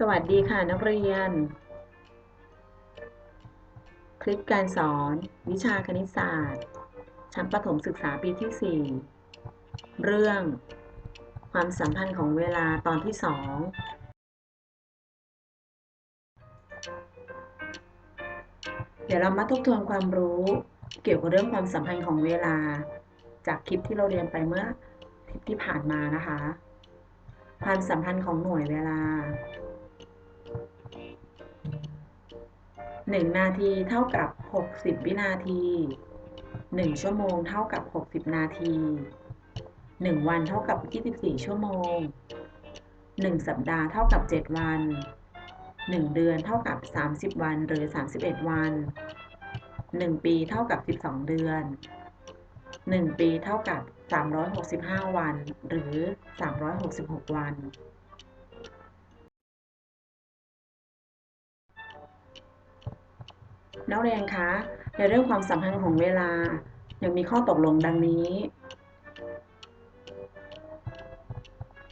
สวัสดีค่ะนักเรียน คลิปการสอนวิชาคณิตศาสตร์ ชั้นประถมศึกษาปีที่ 4 เรื่อง ความสัมพันธ์ของเวลาตอนที่ 2 เดี๋ยวเรามาทบทวนความรู้เกี่ยวกับเรื่องความสัมพันธ์ของเวลา จากคลิปที่เราเรียนไปเมื่อคลิปที่ผ่านมานะคะ ความสัมพันธ์ของหน่วยเวลา 1 นาทีเท่ากับ 60 วินาที 1 ชั่วโมงเท่ากับ 60 นาที 1 วันเท่ากับ 24 ชั่วโมง 1 สัปดาห์เท่ากับ 7 วัน 1 เดือนเท่ากับ 30 วันหรือ 31 วัน 1 ปีเท่ากับ 12 เดือน 1 ปีเท่ากับ 365 วันหรือ 366 วัน นักเรียนคะ ในเรื่องความสัมพันธ์ของเวลา ยังมีข้อตกลงดังนี้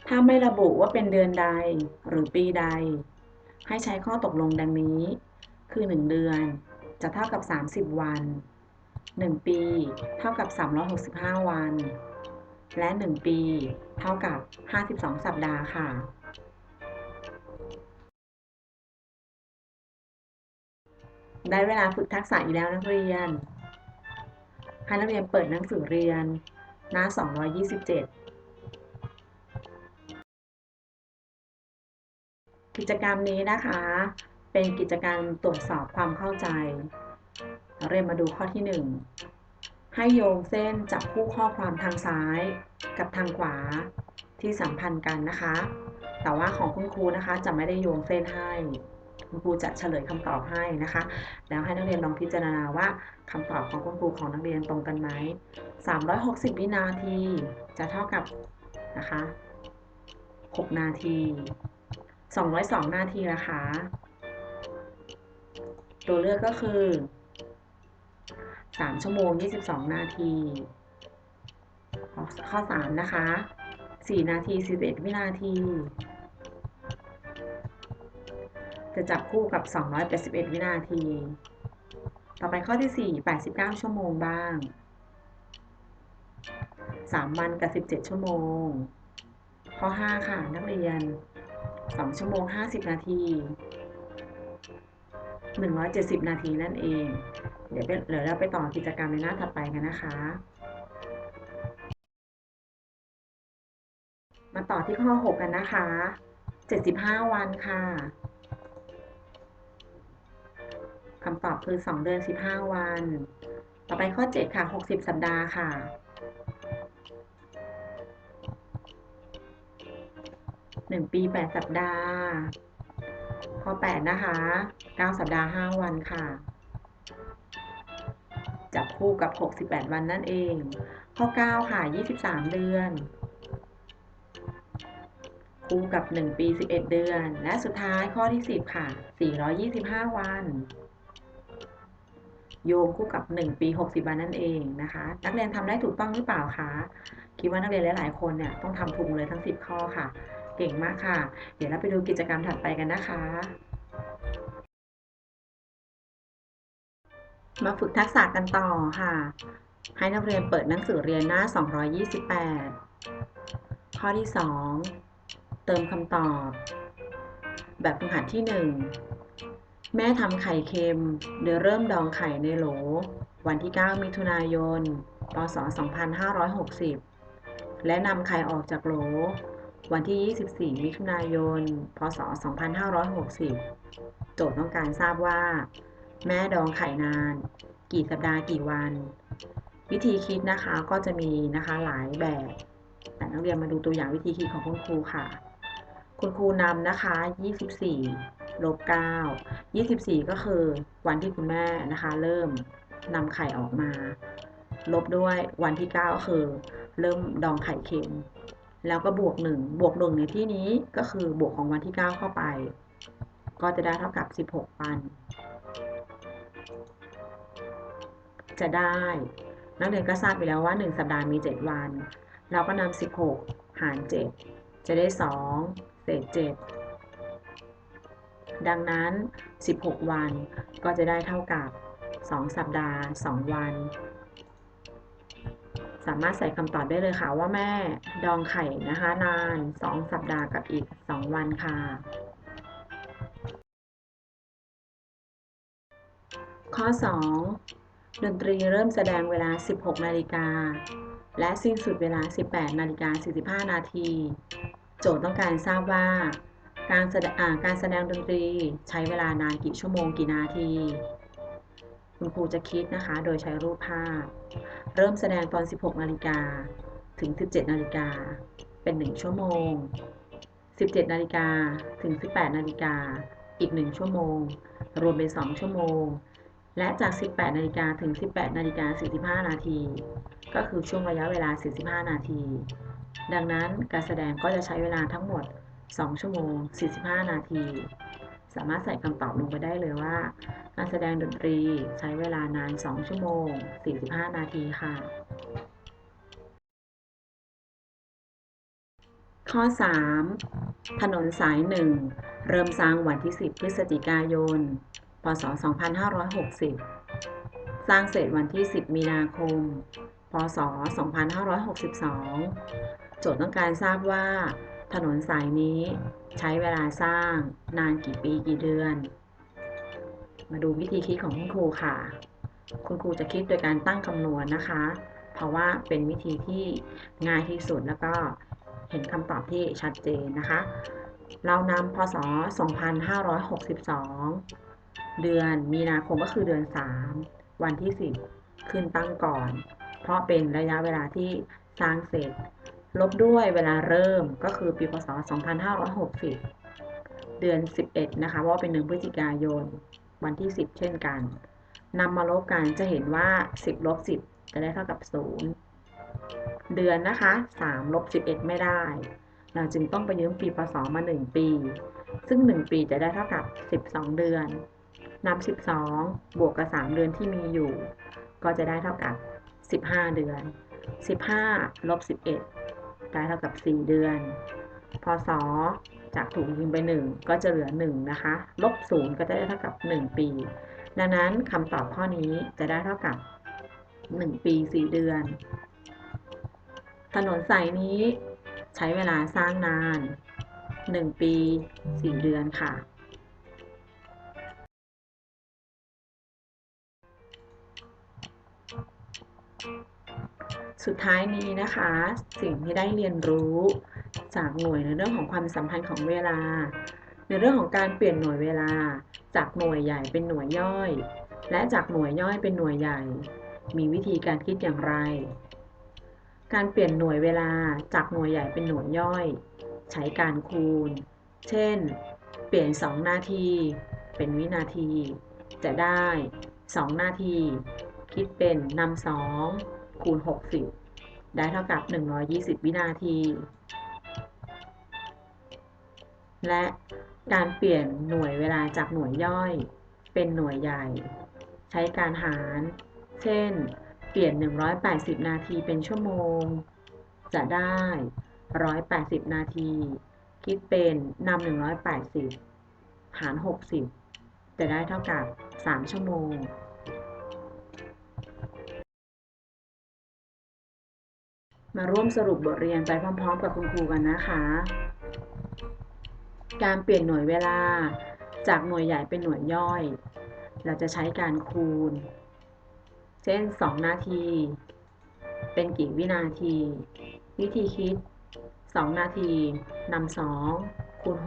ถ้าไม่ระบุว่าเป็นเดือนใดหรือปีใด ให้ใช้ข้อตกลงดังนี้ คือ 1 เดือนจะเท่ากับ 30 วัน 1 ปี เท่ากับ 365 วัน และ 1 ปี เท่ากับ 52 สัปดาห์ค่ะ ได้เวลาฝึกทักษะอีกแล้วนักเรียน ให้นักเรียนเปิดหนังสือเรียน หน้า 227 กิจกรรมนี้นะคะ เป็นกิจกรรมตรวจสอบความเข้าใจ เราเรียนมาดูข้อที่ 1 ให้โยงเส้นจับคู่ข้อความทางซ้ายกับทางขวาที่สัมพันธ์กันนะคะ แต่ว่าของคุณครูนะคะจะไม่ได้โยงเส้นให้ คุณครูจะเฉลยคำตอบให้นะคะ แล้วให้นักเรียนลองพิจารณาว่าคำตอบของคุณครูของนักเรียนตรงกันไหม 360 วินาทีจะเท่ากับนะคะ 6 นาที 202 นาทีนะคะ ตัวเลือกก็คือ 3 ชั่วโมง 22 นาที ข้อ 3 นะคะ 4 นาที 11 วินาที จะจับคู่กับ 281 วินาที ต่อไปข้อที่ 4 89 ชั่วโมงบ้าง 3 วันกับ 17 ชั่วโมง ข้อ 5 ค่ะ นักเรียน 2 ชั่วโมง 50 นาที 170 นาทีนั่นเอง เดี๋ยวเดี๋ยวเราไปต่อกิจกรรมในหน้าถัดไปกันนะคะมาต่อที่ข้อ 6 กันนะคะ 75 วันค่ะ คำตอบคือ 2 เดือน 15 วัน ต่อไปข้อ 7 ค่ะ 60 สัปดาห์ค่ะ 1 ปี 8 สัปดาห์ ข้อ 8 นะคะ 9 สัปดาห์ 5 วันค่ะ จับคู่กับ 68 วันนั่นเอง ข้อ 9 ค่ะ 23 เดือนคู่กับ 1 ปี 11 เดือน และสุดท้ายข้อที่ 10 ค่ะ 425 วัน โยงคู่กับ 1 ปี 60 วันนั่นเองนะคะ นักเรียนทำได้ถูกต้องหรือเปล่าคะคิดว่านักเรียนหลายๆคนเนี่ยต้องทำถูกเลยทั้ง 10 ข้อค่ะ เก่งมากค่ะ เดี๋ยวเราไปดูกิจกรรมถัดไปกันนะคะ มาฝึกทักษะกันต่อค่ะ ให้นักเรียนเปิดหนังสือเรียนหน้า 228 ข้อที่ 2 เติมคำตอบ แบบฝึกหัดที่ 1 แม่ทำไข่เค็มโดยเริ่มดองไข่ในโหล วันที่ 9 มิถุนายน พศ 2560 และนำไข่ออกจากโหล วันที่ 24 มิถุนายน พศ 2560 โจทย์ต้องการทราบว่า แม่ดองไข่นาน กี่สัปดาห์กี่วัน วิธีคิดนะคะก็จะมีนะคะหลายแบบ แต่นักเรียนมาดูตัวอย่างวิธีคิดของคุณครูค่ะ คุณครูนำนะคะ 24 ลบ9 24 ก็คือวันที่คุณแม่นะคะ เริ่มนำไข่ออกมา ลบด้วยวันที่ 9 ก็คือ เริ่มดองไข่เค็ม แล้วก็บวก 1 บวก 1 ในที่นี้ก็คือบวกของวันที่ 9 เข้าไป ก็จะได้เท่ากับ 16 วัน จะได้นักเรียนก็ทราบไปแล้วว่า 1 สัปดาห์มี 7 วัน เราก็นำ16 หาร 7 จะได้ 2 เศษ 7 ดังนั้น 16 วันก็จะได้เท่ากับ 2 สัปดาห์ 2 วัน สามารถใส่คำตอบได้เลยค่ะว่าแม่ดองไข่นะคะนาน 2 สัปดาห์กับอีก 2 วันค่ะ ข้อ 2 ดนตรีเริ่มแสดงเวลา 16 นาฬิกาและสิ้นสุดเวลา 18 นาฬิกา 45 นาที โจทย์ต้องการทราบว่า การแสดงการแสดงดนตรีใช้เวลานานกี่ชั่วโมงกี่นาที คุณครูจะคิดนะคะ โดยใช้รูปภาพ เริ่มแสดงตอน 16 นาฬิกาถึง 17 นาฬิกา เป็น 1 ชั่วโมง 17 นาฬิกาถึง 18 นาฬิกา อีก 1 ชั่วโมง รวมเป็น 2 ชั่วโมง และจาก 18 นาฬิกาถึง 18 นาฬิกา 45 นาที ก็คือช่วงระยะเวลา 45 นาที ดังนั้นการแสดงก็จะใช้เวลาทั้งหมด 2 ชั่วโมง 45 นาที สามารถใส่คำตอบลงไปได้เลยว่า การแสดงดนตรีใช้เวลานาน 2 ชั่วโมง 45 นาทีค่ะ ข้อ 3 ถนนสาย 1 เริ่มสร้างวันที่ 10 พฤศจิกายน พศ 2560 สร้างเสร็จวันที่ 10 มีนาคม พศ 2562 โจทย์ต้องการทราบว่า ถนนสายนี้ใช้เวลาสร้างนานกี่ปีกี่เดือน มาดูวิธีคิดของคุณครูค่ะ คุณครูจะคิดโดยการตั้งคำนวณนะคะ เพราะว่าเป็นวิธีที่ง่ายที่สุดแล้วก็เห็นคำตอบที่ชัดเจนนะคะ เรานำพศ 2562 เดือนมีนาคมก็คือเดือน 3 วันที่ 10 ขึ้นตั้งก่อน เพราะเป็นระยะเวลาที่สร้างเสร็จ ลบด้วยเวลาเริ่มก็คือปีพศ 2560 เดือน 11 นะคะเพราะว่าเป็นเดือนพฤศจิกายน วันที่ 10 เช่นกันนำมาลบกันจะเห็นว่า 10ลบ10 จะได้เท่ากับ 0 เดือนนะคะ3ลบ11 ไม่ได้ เราจึงต้องไปยืมปีพศมา 1 ปี ซึ่ง 1 ปีจะได้เท่ากับ 12 เดือนนำ12 บวกกับ 3 เดือนที่มีอยู่ ก็จะได้เท่ากับ 15 เดือน 15ลบ11 ได้เท่ากับ 4 เดือน พศ จากถูกยืมไป 1 ก็จะเหลือ 1 นะคะ ลบ 0 ก็จะได้เท่ากับ 1 ปี ดังนั้นคำตอบข้อนี้จะได้เท่ากับ 1 ปี 4 เดือน ถนนสายนี้ใช้เวลาสร้างนาน 1 ปี 4 เดือนค่ะ สุดท้ายนี้นะคะ สิ่งที่ได้เรียนรู้จากหน่วยในเรื่องของความสัมพันธ์ของเวลา ในเรื่องของการเปลี่ยนหน่วยเวลา จากหน่วยใหญ่เป็นหน่วยย่อย และจากหน่วยย่อยเป็นหน่วยใหญ่ มีวิธีการคิดอย่างไร การเปลี่ยนหน่วยเวลาจากหน่วยใหญ่เป็นหน่วยย่อย ใช้การคูณ เช่น เปลี่ยน 2 นาที เป็นวินาที จะได้ 2 นาที คิดเป็นนำ2 คูณ 60 ได้เท่ากับ 120 วินาที และการเปลี่ยนหน่วยเวลาจากหน่วยย่อย เป็นหน่วยใหญ่ ใช้การหาร เช่น เปลี่ยน 180 นาทีเป็นชั่วโมง จะได้ 180 นาที คิดเป็นนำ180 หาร 60 จะได้เท่ากับ 3 ชั่วโมง มาร่วมสรุปบทเรียนไปพร้อม ๆ กับคุณครูกันนะคะ การเปลี่ยนหน่วยเวลา จากหน่วยใหญ่เป็นหน่วยย่อย เราจะใช้การคูณ เช่น 2 นาที เป็นกี่วินาที วิธีคิด 2 นาทีนำ2คูณ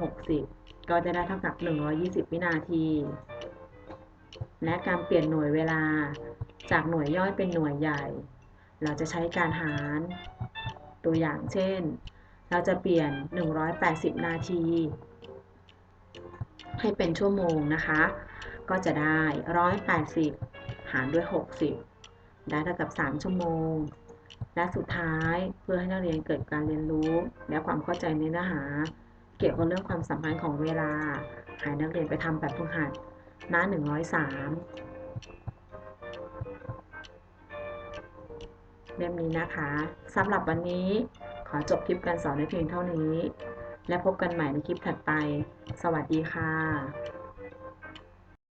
60 ก็จะได้เท่ากับ 120 วินาที และการเปลี่ยนหน่วยเวลา จากหน่วยย่อยเป็นหน่วยใหญ่เราจะใช้การหาร ตัวอย่างเช่น เราจะเปลี่ยน 180 นาที ให้เป็นชั่วโมงนะคะ ก็จะได้ 180 หารด้วย 60 ได้เท่ากับ 3 ชั่วโมง และสุดท้ายเพื่อให้นักเรียนเกิดการเรียนรู้ และความเข้าใจในเนื้อหา เกี่ยวกับเรื่องความสัมพันธ์ของเวลาให้นักเรียนไปทำแบบฝึกหัดหน้า 103 เล่มนี้นะคะสำหรับวันนี้ขอจบคลิปการสอนในเพียงเท่านี้ และพบกันใหม่ในคลิปถัดไป สวัสดีค่ะ